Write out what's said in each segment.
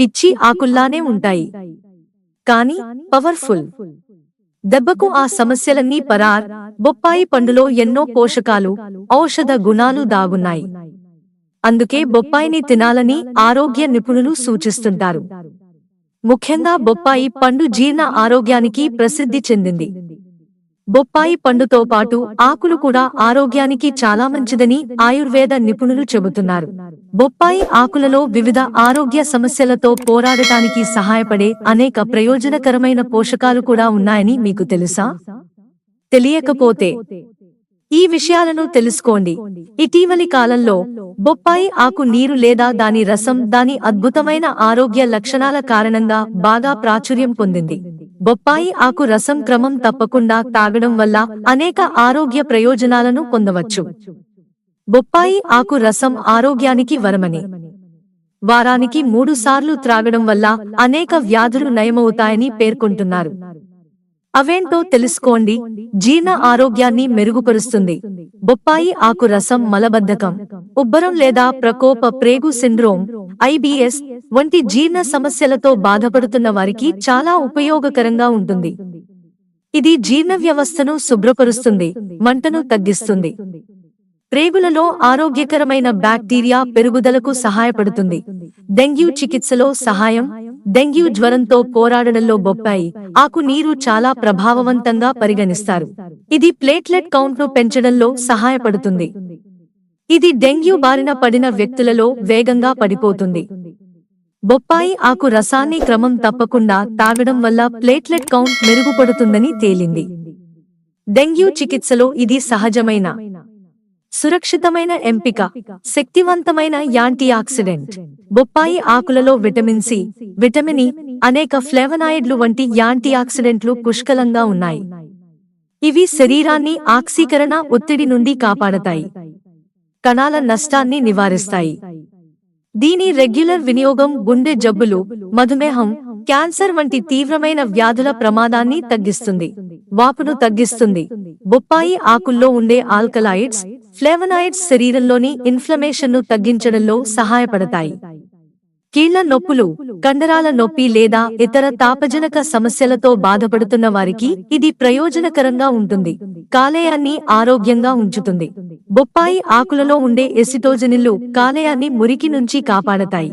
పిచ్చి ఆకుల్లానే ఉంటాయి. కాని పవర్ఫుల్. దెబ్బకు ఆ సమస్యలన్నీ పరార్. బొప్పాయి పండులో ఎన్నో పోషకాలు ఔషధ గుణాలు దాగున్నాయి. అందుకే బొప్పాయిని తినాలని ఆరోగ్య నిపుణులు సూచిస్తుంటారు. ముఖ్యంగా బొప్పాయి పండు జీర్ణ ఆరోగ్యానికి ప్రసిద్ధి చెందింది. బొప్పాయి పండుతో పాటు ఆకులు కూడా ఆరోగ్యానికి చాలా మంచిదని ఆయుర్వేద నిపుణులు చెబుతున్నారు. బొప్పాయి ఆకులలో వివిధ ఆరోగ్య సమస్యలతో పోరాడటానికి సహాయపడే అనేక ప్రయోజనకరమైన పోషకాలు కూడా ఉన్నాయని మీకు తెలుసా? తెలియకపోతే ఈ విషయాలను తెలుసుకోండి. ఇటీవలి కాలంలో బొప్పాయి ఆకు నీరు లేదా దాని రసం దాని అద్భుతమైన ఆరోగ్య లక్షణాల కారణంగా బాగా ప్రాచుర్యం పొందింది. బొప్పాయి ఆకు రసం క్రమం తప్పకుండా తాగడం వల్ల అనేక ఆరోగ్య ప్రయోజనాలను పొందవచ్చు. బొప్పాయి ఆకు రసం ఆరోగ్యానికి వరమని. వారానికి మూడు సార్లు త్రాగడం వల్ల అనేక వ్యాధులు నయమవుతాయని పేర్కొంటున్నారు. అవేంటో తెలుసుకోండి. జీర్ణ ఆరోగ్యాన్ని మెరుగుపరుస్తుంది. బొప్పాయి ఆకు రసం మలబద్ధకం ఉబ్బరం లేదా ప్రకోప ప్రేగు సిండ్రోమ్ ఐబిఎస్ వంటి జీర్ణ సమస్యలతో బాధపడుతున్న వారికి చాలా ఉపయోగకరంగా ఉంటుంది. ఇది జీర్ణ వ్యవస్థను శుభ్రపరుస్తుంది మంటను తగ్గిస్తుంది. ప్రేగులలో ఆరోగ్యకరమైన బ్యాక్టీరియా పెరుగుదలకు సహాయపడుతుంది. డెంగ్యూ చికిత్సలో సహాయం డెంగ్యూ జ్వరంతో పోరాడడంలో బొప్పాయి ఆకు నీరు చాలా ప్రభావవంతంగా పరిగణిస్తారు. ఇది ప్లేట్లెట్ కౌంట్ను పెంచడంలో సహాయపడుతుంది. ఇది డెంగ్యూ బారిన పడిన వ్యక్తులలో వేగంగా పడిపోతుంది. బొప్పాయి ఆకు రసాన్ని క్రమం తప్పకుండా తాగడం వల్ల ప్లేట్లెట్ కౌంట్ మెరుగుపడుతుందని తేలింది. డెంగ్యూ చికిత్సలో ఇది సహజమైన సురక్షితమైన ఎంపిక శక్తివంతమైన యాంటీ ఆక్సిడెంట్ బొప్పాయి ఆకులలో విటమిన్ సి విటమిన్ ఇ అనేక ఫ్లేవనాయిడ్లు వంటి యాంటీ ఆక్సిడెంట్లు పుష్కలంగా ఉన్నాయి. ఇవి శరీరాన్ని ఆక్సీకరణ ఒత్తిడి నుండి కాపాడతాయి. కణాల నష్టాన్ని నివారిస్తాయి. దీని రెగ్యులర్ వినియోగం గుండె జబ్బులు మధుమేహం క్యాన్సర్ వంటి తీవ్రమైన వ్యాధుల ప్రమాదాన్ని తగ్గిస్తుంది వాపును తగ్గిస్తుంది. బొప్పాయి ఆకుల్లో ఉండే ఆల్కలాయిడ్స్ ఫ్లేవనాయిడ్స్ శరీరంలోని ఇన్ఫ్లమేషన్ను తగ్గించడంలో సహాయపడతాయి. కీళ్ళ నొప్పులు కండరాల నొప్పి లేదా ఇతర తాపజనక సమస్యలతో బాధపడుతున్న వారికి ఇది ప్రయోజనకరంగా ఉంటుంది. కాలేయాన్ని ఆరోగ్యంగా ఉంచుతుంది. బొప్పాయి ఆకులలో ఉండే ఎసిటోజనిల్లు కాలేయాన్ని మురికి నుంచి కాపాడతాయి.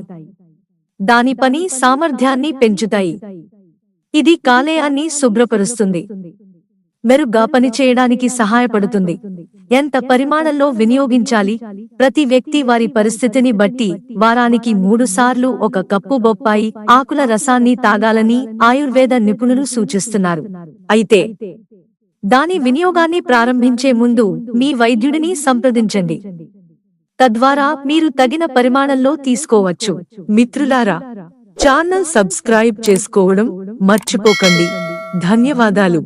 దాని పని సామర్థ్యాన్ని పెంచుతాయి. ఇది కాలేయాన్ని శుభ్రపరుస్తుంది. మెరుగ్గా పనిచేయడానికి సహాయపడుతుంది. ఎంత పరిమాణంలో వినియోగించాలి? ప్రతి వ్యక్తి వారి పరిస్థితిని బట్టి వారానికి మూడు సార్లు ఒక కప్పు బొప్పాయి ఆకుల రసాన్ని తాగాలని ఆయుర్వేద నిపుణులు సూచిస్తున్నారు. అయితే దాని వినియోగాన్ని ప్రారంభించే ముందు మీ వైద్యుడిని సంప్రదించండి. తద్వారా మీరు తగిన పరిమాణంలో తీసుకోవచ్చు. మిత్రులారా ఛానల్ సబ్స్క్రైబ్ చేసుకోవడం మర్చిపోకండి. ధన్యవాదాలు.